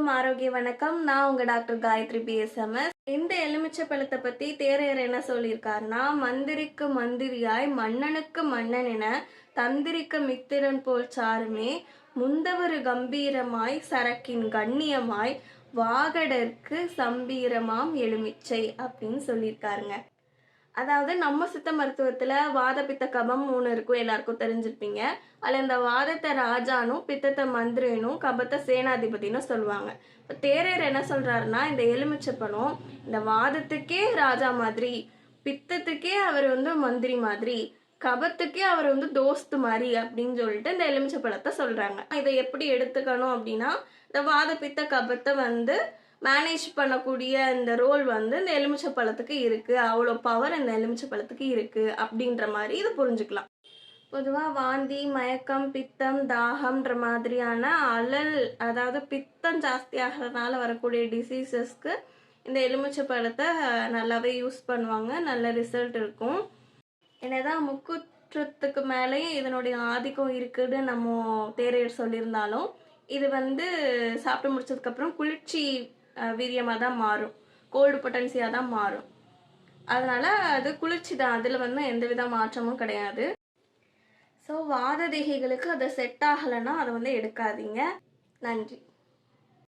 ஆரோக்கிய வணக்கம். நான் உங்க டாக்டர் காயத்ரி பிஎஸ்எம்எஸ் இந்த எலுமிச்சை பழத்தை பத்தி தேரையர் என்ன சொல்லியிருக்காருன்னா மந்திரிக்கு மந்திரியாய் மன்னனுக்கு மன்னன் என தந்திரிக்க மித்திரன் போல் சாருமே முந்தவரு கம்பீரமாய் சரக்கின் கண்ணியமாய் வாகடற்கு சம்பீரமாம் எலுமிச்சை அப்படின்னு சொல்லியிருக்காருங்க. அதாவது நம்ம சித்த மருத்துவத்தில் வாத பித்த கபம் மூணு இருக்கும் எல்லாருக்கும் தெரிஞ்சிருப்பீங்க. அதில் இந்த வாதத்தை ராஜானும் பித்தத்தை மந்திரினும் கபத்தை சேனாதிபதினும் சொல்லுவாங்க. இப்போ தேரர் என்ன சொல்கிறாருன்னா இந்த எலுமிச்சை பழம் இந்த வாதத்துக்கே ராஜா மாதிரி பித்தத்துக்கே அவர் வந்து மந்திரி மாதிரி கபத்துக்கே அவர் வந்து தோஸ்து மாதிரி அப்படின்னு சொல்லிட்டு இந்த எலுமிச்சை பழத்தை சொல்கிறாங்க இதை எப்படி எடுத்துக்கணும் அப்படின்னா இந்த வாத பித்த கபத்தை வந்து மேனேஜ் பண்ணக்கூடிய இந்த ரோல் வந்து இந்த எலுமிச்சை பழத்துக்கு இருக்குது அவ்வளோ பவர் இந்த எலுமிச்சை பழத்துக்கு இருக்குது அப்படின்ற மாதிரி இதை புரிஞ்சுக்கலாம். பொதுவாக வாந்தி மயக்கம் பித்தம் தாகம்ன்ற மாதிரியான அலல் அதாவது பித்தம் ஜாஸ்தி ஆகிறதுனால வரக்கூடிய டிசீசஸ்க்கு இந்த எலுமிச்சை பழத்தை நல்லாவே யூஸ் பண்ணுவாங்க. நல்ல ரிசல்ட் இருக்கும். என்னதான் முக்குற்றத்துக்கு மேலேயும் இதனுடைய ஆதிக்கம் இருக்குன்னு நம்ம தேரையர் சொல்லியிருந்தாலும் இது வந்து சாப்பிட்டு முடிச்சதுக்கப்புறம் குளிர்ச்சி வீரியமாக தான் மாறும். கோல்டு பொட்டன்சியாக தான் மாறும். அதனால் அது குளிர்ச்சி தான். அதில் வந்து எந்த வித மாற்றமும் கிடையாது. ஸோ வாத தேகிகளுக்கு அதை செட் ஆகலைன்னா அதை வந்து எடுக்காதீங்க. நன்றி.